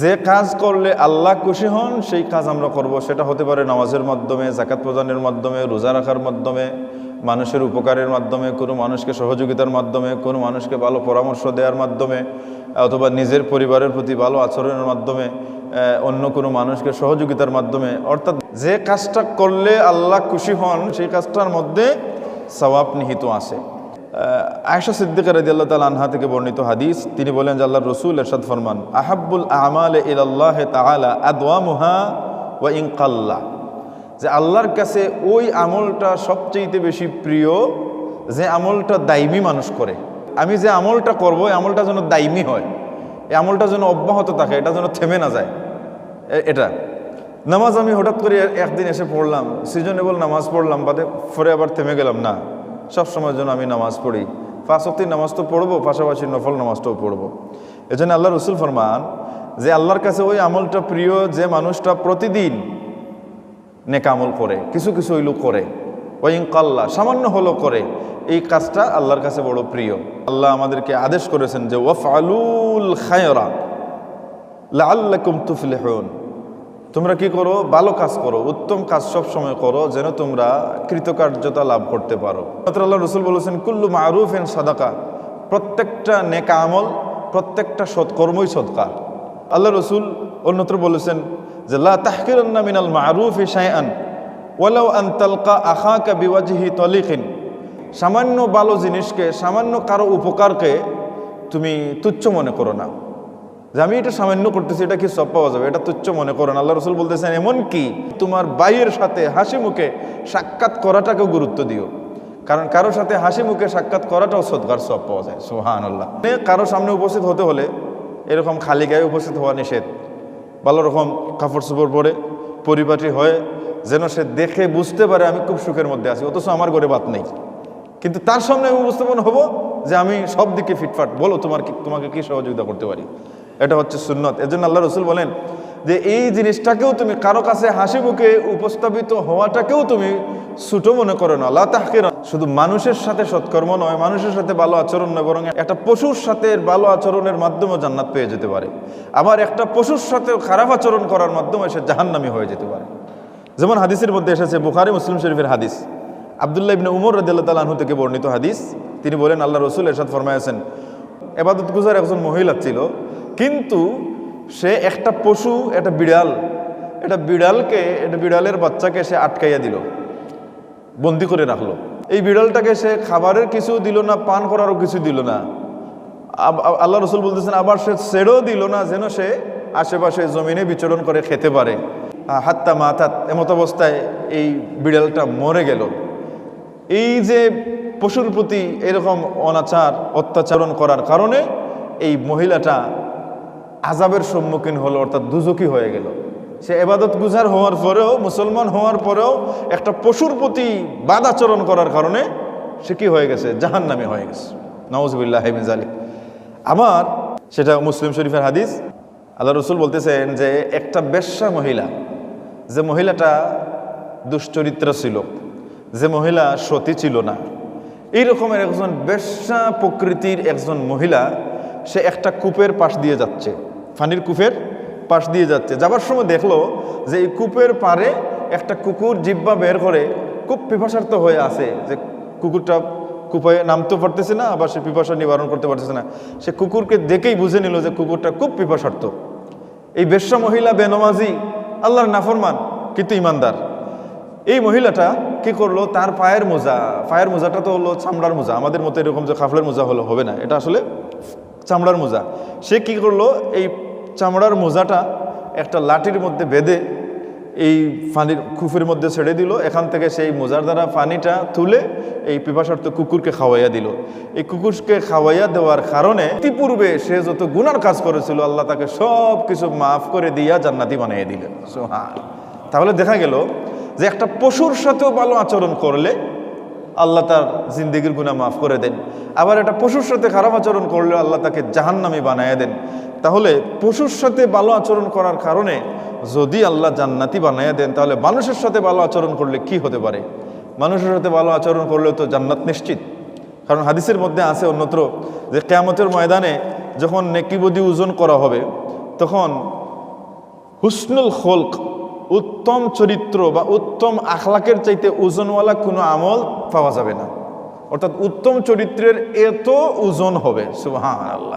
যে কাজ করলে আল্লাহ খুশি হন, সেই কাজ আমরা করব। সেটা হতে পারে নামাজের মাধ্যমে জাকাত প্রদানের মাধ্যমে, রোজা রাখার মাধ্যমে, মানুষের উপকারের মাধ্যমে, কোনো মানুষকে সহযোগিতার মাধ্যমে, কোনো মানুষকে ভালো পরামর্শ দেওয়ার মাধ্যমে, অথবা নিজের পরিবারের প্রতি ভালো আচরণের মাধ্যমে অন্য কোনো মানুষকে সহযোগিতার মাধ্যমে। অর্থাৎ যে কাজটা করলে আল্লাহ খুশি হন, সেই কাজটার মধ্যে সওয়াব নিহিত আছে। আয়সা সিদ্দিক রাজি আল্লাহ তালা আনহা থেকে বর্ণিত হাদিস। তিনি বলেন যে আল্লাহ রসুল এরশাদ ফরমান, আহাব্বুল আমাল ইল্লাহ তালা আদওয়ামুহা ওয়া ইনকাল্লা যে আল্লাহর কাছে ওই আমলটা সবচেয়ে বেশি প্রিয়, যে আমলটা দাইমি মানুষ করে। আমি যে আমলটা করব, এই আমলটা যেন দাইমি হয়। এই আমলটা যেন অব্যাহত থাকে, এটা যেন থেমে না যায়। এটা। নামাজ আমি হঠাৎ করে একদিন এসে পড়লাম, সিজনেবল নামাজ পড়লাম, বাদে পরে আবার থেমে গেলাম, না। সব সময়ের জন্য আমি নামাজ পড়ি। ফাঁসতি নামাজ তো পড়ব, পাশাপাশি নফল নামাজটাও পড়ব। এজন্য আল্লাহ রসুল ফরমান যে আল্লাহর কাছে ওই আমলটা প্রিয় যে মানুষটা প্রতিদিন নেকামল করে, কিছু কিছু ওইলু করে। ওয়াইং কাল্লা, সামান্য হলো করে। এই কাজটা আল্লাহর কাছে বড় প্রিয়। আল্লাহ আমাদেরকে আদেশ করেছেন যে ওয়াফ আলুল খায়রা লাল্লাকুম তুফলিহুন। তোমরা কি করো? ভালো কাজ করো, উত্তম কাজ সব সময় করো, যেন তোমরা কৃতকার্যতা লাভ করতে পারো। আল্লাহ রসুল বলেছেন, কুল্লু মারুফ এন সাদাকা। প্রত্যেকটা নেকা আমল, প্রত্যেকটা সৎকর্মই সৎকার। আল্লাহ রসুল অন্যত্র বলেছেন যে, লা মিনাল মারুফ শাইআন, ওয়ালাউ আন তালকা আখাকা বিওয়াজহি তলিকিন। সামান্য ভালো জিনিসকে, সামান্য কারও উপকারকে তুমি তুচ্ছ মনে করো না। যে আমি এটা সামান্য করতেছি এটা কি সব পাওয়া যাবে? এটা তুচ্ছ মনে করো না। আল্লাহ রসুল বলতেছেন এমন কি তোমার বাইয়ের সাথে হাসি মুখে সাক্ষাৎ করাটাকেও গুরুত্ব দিও। কারণ কারোর সাথে হাসি মুখে সাক্ষাৎ করাটাও সৎকার, সব পাওয়া যায়। সোহান আল্লাহ কারও সামনে উপস্থিত হতে হলে এরকম খালি গায়ে উপস্থিত হওয়া নিষেধ। ভালো রকম কাপড় চোপড় পরে পরিপাটি হয়ে যেন সে দেখে বুঝতে পারে আমি খুব সুখের মধ্যে আছি, অথচ আমার ঘরে বাত নেই। কিন্তু তার সামনে আমি উপস্থাপন হব যে আমি সব দিকে ফিটফাট। বলো তোমার তোমাকে কি সহযোগিতা করতে পারি? এটা হচ্ছে সুন্নত। এজন্য আল্লাহ রসুল বলেন যে এই জিনিসটাকেও তুমি কারও কাছে হাসি মুখে উপস্থাপিত হওয়াটাকেও তুমি ছুটো মনে করো না। আল্লাহ তাহকে শুধু মানুষের সাথে সৎকর্ম নয়, মানুষের সাথে ভালো আচরণ নয়, বরং একটা পশুর সাথে ভালো আচরণের মাধ্যমে জান্নাত পেয়ে যেতে পারে। আবার একটা পশুর সাথে খারাপ আচরণ করার মাধ্যমে সে জাহান্নামি হয়ে যেতে পারে। যেমন হাদিসের মধ্যে এসেছে, বুখারি, মুসলিম শরীফের হাদিস। আবদুল্লাহ ইবনে উমর রদিল্লা তালাহু থেকে বর্ণিত হাদিস। তিনি বলেন, আল্লাহ রসুল এরশাদ ফরমায়াছেন এবাদত গুজার একজন মহিলা ছিল কিন্তু সে একটা পশু একটা বিড়াল। এটা বিড়ালকে, এটা বিড়ালের বাচ্চাকে সে আটকাইয়া দিল, বন্দি করে রাখল। এই বিড়ালটাকে সে খাবারের কিছু দিল না, পান করারও কিছু দিল না। আল্লাহ রসুল বলতেছেন, আবার সে ছেড়েও দিল না, যেন সে আশেপাশে জমিনে বিচরণ করে খেতে পারে। হাত্তা মাথাত এমত অবস্থায় এই বিড়ালটা মরে গেল। এই যে পশুর প্রতি এরকম অনাচার, অত্যাচারণ করার কারণে এই মহিলাটা আজাবের সম্মুখীন হলো, অর্থাৎ দুজকি হয়ে গেল। সে এবাদত গুজার হওয়ার পরেও, মুসলমান হওয়ার পরেও একটা পশুর প্রতি বাদাচরণ করার কারণে সে কি হয়ে গেছে? জাহান্নামে হয়ে গেছে। নওয়াজবিল্লাহ হেমিজ আলী আমার সেটা মুসলিম শরীফের হাদিস, আল্লাহ রসুল বলতেছেন যে একটা বেশ্যা মহিলা, যে মহিলাটা দুশ্চরিত্র ছিল, যে মহিলা সতী ছিল না এই রকমের একজন বেশ্যা প্রকৃতির একজন মহিলা, সে একটা কূপের পাশ দিয়ে যাচ্ছে। ফানির কূপের পাশ দিয়ে যাচ্ছে। যাবার সময় দেখল যে এই কূপের পারে একটা কুকুর জিব্বা বের করে খুব পিপাসার্থ হয়ে আছে। যে কুকুরটা কূপে নামতেও পারতেছে না, আবার সে পিপাসা নিবারণ করতে পারতেছে না। সে কুকুরকে দেখেই বুঝে নিল যে কুকুরটা খুব পিপাসার্থ এই বেশ্যা মহিলা বেনমাজি, আল্লাহর নাফরমান, কিন্তু ইমানদার। এই মহিলাটা কি করল? তার পায়ের মোজা। পায়ের মোজাটা তো হলো চামড়ার মোজা। আমাদের মতো এরকম যে খাফলের মোজা হলো, হবে না। এটা আসলে চামড়ার মোজা। সে কি করল? এই চামড়ার মোজাটা একটা লাঠির মধ্যে বেঁধে এই পানির খুফের মধ্যে ছেড়ে দিল। এখান থেকে সেই মোজার দ্বারা পানিটা তুলে এই পিপাসার্থ কুকুরকে খাওয়াইয়া দিল। এই কুকুরকে খাওয়াইয়া দেওয়ার কারণে ইতিপূর্বে সে যত গুনার কাজ করেছিল, আল্লাহ তাকে সব কিছু মাফ করে দিয়া জান্নাতি বানিয়ে দিলেন। সোহান তাহলে দেখা গেল যে একটা পশুর সাথেও ভালো আচরণ করলে আল্লাহ তার জিন্দিগির গুণা মাফ করে দেন। আবার একটা পশুর সাথে খারাপ আচরণ করলে আল্লাহ তাকে জাহান্নামি বানায় দেন। তাহলে পশুর সাথে ভালো আচরণ করার কারণে যদি আল্লাহ জান্নাতি বানায় দেন, তাহলে মানুষের সাথে ভালো আচরণ করলে কি হতে পারে? মানুষের সাথে ভালো আচরণ করলে তো জান্নাত নিশ্চিত। কারণ হাদিসের মধ্যে আছে অন্যত্র যে কেয়ামতের ময়দানে যখন নেকিবদি ওজন করা হবে, তখন হুসনুল খোলক, উত্তম চরিত্র বা উত্তম আখলাকের চাইতে ওজনওয়ালা কোনো আমল পাওয়া যাবে না। অর্থাৎ উত্তম চরিত্রের এত ওজন হবে সুবহান আল্লাহ